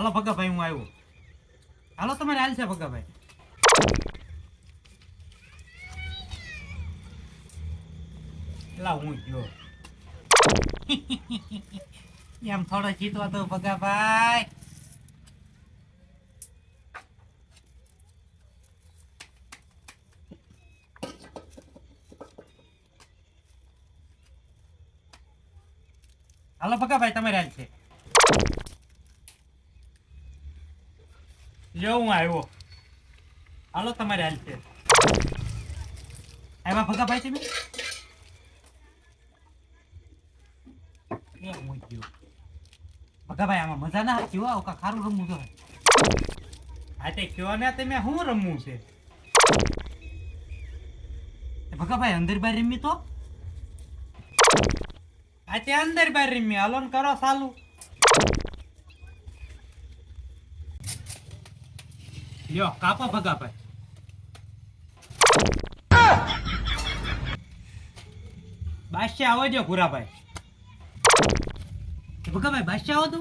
હાલો ભગાભાઈ, હું આવ્યો. હાલો તમારે હાલ છે ભગાભાઈ. એટલા હું ગયો. એમ થોડો જીતવા તો ભગાભાઈ. હાલો ભગાભાઈ, તમારે હાલ છે. લ્યો હું આવ્યો. હાલો, તમારે હાલ છે. આવ્યા ભગાભાઈ તમે એ હું આમાં મજા ના હો આવું ખારું રમવું તો. હા, તે કયો ને? તમે શું રમવું છે? ભગાભાઈ અંદર બાર રમી તો? આ તે અંદર બાર રમી. હાલો ને કરો ચાલુ લ્યો, કાપો ભગાભાઈ બાદશાહ આવો જો ભૂરાભાઈ. ભગાભાઈ બાદશાહ આવો તો.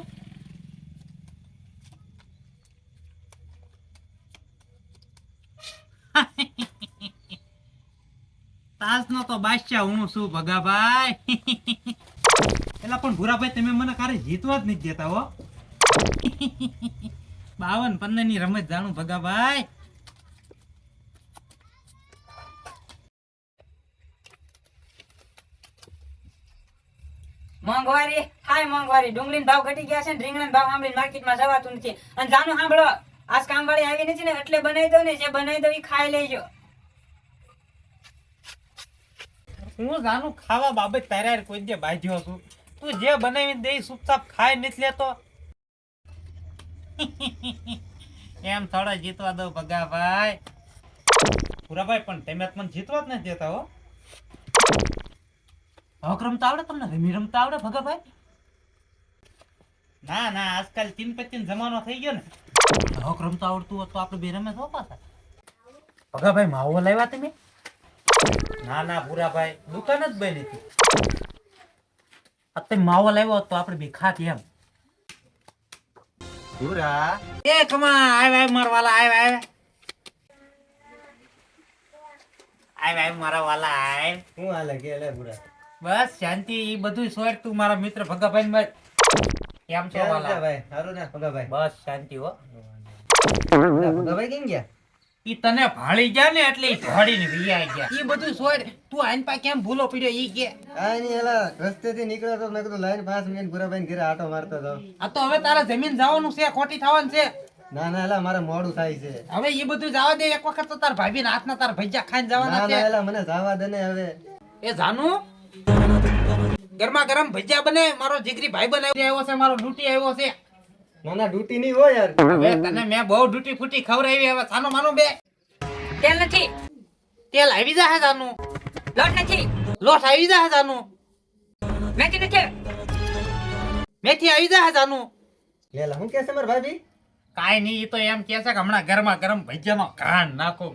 તાસનો તો બાદશાહ, હું છું ભગાભાઈ? એટલે પણ ભૂરાભાઈ, તમે મને કારે જીતવા જ નથી દેતા હો. બાવન પંદરની રમત જાણું ભગાભાઈ. મોંઘવારી હાય મોંઘવારી. ડુંગળી ભાવ ઘટી ગયા છે ને રીંગણા ભાવ સાંભળીને માર્કેટમાં જવાતું નથી. અને જાનું સાંભળો આજ કામવાળી આવી નથી ને એટલે બનાવી દો ને જે બનાવી દો એ ખાઈ લેજો. હું જાણું ખાવા બાબત તારે કોઈ જે બાજ્યો છું. તું જે બનાવી દે ચૂપચાપ ખાઈ નથી લેતો. એમ થોડા જીતવા દો ભગાભાઈ પુરાભાઈ, પણ તમે મને જીતવા જ નથી દેતા હો. હક રમતા આવડે તમને? રમી રમતા આવડે ભગાભાઈ ના ના, આજકાલ તીન પચીન જમાનો થઈ ગયો ને. હોક રમતા આવડતું હોત તો આપણે બે રમે તો પાછા. ભગાભાઈ માવો લાવ્યા તમે? ના ના ભૂરાભાઈ દુકાન જ બની હતી. અત્યારે માવો લાવ્યો તો આપણે બે ખાત એમ. પૂરા એ કમા આવ આવ મારા વાલા આવ આવ આવ આવ મારા વાલા આવ હું હાલે કે લે પૂરા બસ શાંતિ એ બધું સોર તું મારા મિત્ર ભગાભાઈ ને કેમ છો વાલા? ભાઈ? સારું ને ભગાભાઈ? બસ શાંતિ હો. ભગાભાઈ કેમ ગયા? ઈ તને ભાળી ગયા ને એટલે ઈ ધોડીને વિયાઈ ગયા. ઈ બધું છોડ તું આઈન પા કેમ ભૂલો પડ્યો ઈ કે? આની એલા રસ્તેથી નીકળ્યો તો મેં કીધું લાઈન પાસ મેં પૂરાભાઈ ઘરે આટો મારતો હતો. આ તો હવે તારા જમીન જવાનું છે ખોટી થવાનું છે. ના ના એલા મારે મોડું થાય છે. હવે ઈ બધું જવા દે એક વખત તો તાર ભાભી ના હાથના તાર ભજીયા ખાઈને જવાના જવાના ના એલા મને જવા દે ને હવે. એ જાનુ ગરમા ગરમ ભજીયા બને મારો જીગરી ભાઈ બનાવી આવ્યો છે મારો લૂટી આવ્યો છે. ના ના ડ્યુટી નહીં હોય યાર. હવે તને મેં બહુ ડૂટી ફૂટી ખવડાવી હવે સાનો માનો બે. તેલ નથી. તેલ આવી જાહે જાનું. લોટ નથી. લોટ આવી જાહે જાનુ. મેથી નથી. મેથી આવી જાહે જાનું. લેલા હું કે છે મારા ભાભી? કાઈ નહીં તો એમ કે છે કે હમણાં ગરમા ગરમ ભજીયાનો ઘાણ નાખો.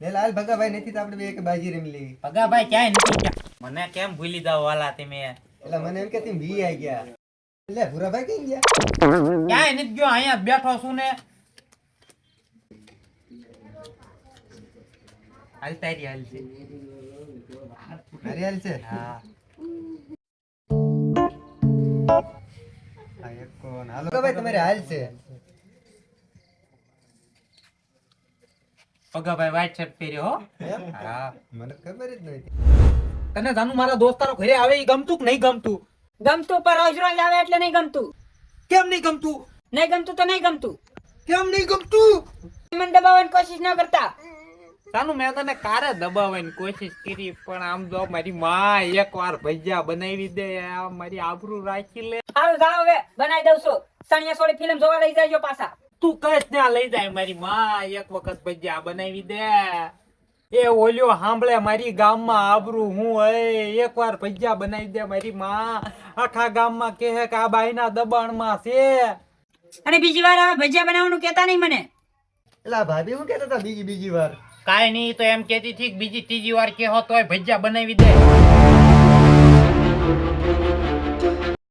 એલા હાલ ભગાભાઈ નથી તો આપણે બે એક બાજી રમી લેવી ભગાભાઈ ક્યાંય નથી મને કેમ ભૂલી જાવ વાલા તમે? એલા મને એમ કે તમે વી આઈ ગયા. લે પૂરાભાઈ કેમ ગયા? ક્યાંય નથી ગયો અહીંયા બેઠો છું ને. હાલ તારી હાલ છે. મારી હાલ છે? હા. હા, એક કોણ. હાલો ભગાભાઈ તમારી હાલ છે. પગાભાઈ વ્હાઈટ શર્ટ પહેર્યો હો. હા. મને ખબર જ નથી. તને જાનું મારા દોસ્તારો ઘરે આવે એ ગમતું કે નહીં ગમતું? ગમતું પર રોજ રોજ આવે એટલે નહીં ગમતું. કેમ નહીં ગમતું? નહીં ગમતું તો નહીં ગમતું. કેમ નહીં ગમતું? મને દબાવવાની કોશિશ ન કરતા. જાનુ મેં તને કારે દબાવવાની કોશિશ કરી પણ આમ જો મારી માં એકવાર ભજીયા બનાવી દે આ મારી આબરૂ રાખી લે. સારું જાઓ હવે બનાવી દઉં છું. સણિયા સોળી ફિલ્મ જોવા લઈ જાજો પાછા. તું કશ ત્યાં લઈ જાય મારી માં એક વખત ભજીયા બનાવી દે. એ ઓલ્યો સાંભળે મારી ગામમાં આબરું હું એ એકવાર ભજીયા બનાવી દે મારી માં. આખા ગામમાં કહે કે આ બાઈના દબાણમાં છે. અને બીજી વાર હવે ભજીયા બનાવવાનું કહેતા નહીં મને? એલા ભાભી હું કહેતા હતા બીજી બીજી વાર? કાઈ નહીં તો એમ કેતી હતી બીજી ત્રીજી વાર કહેવો તોય ભજીયા બનાવી દે.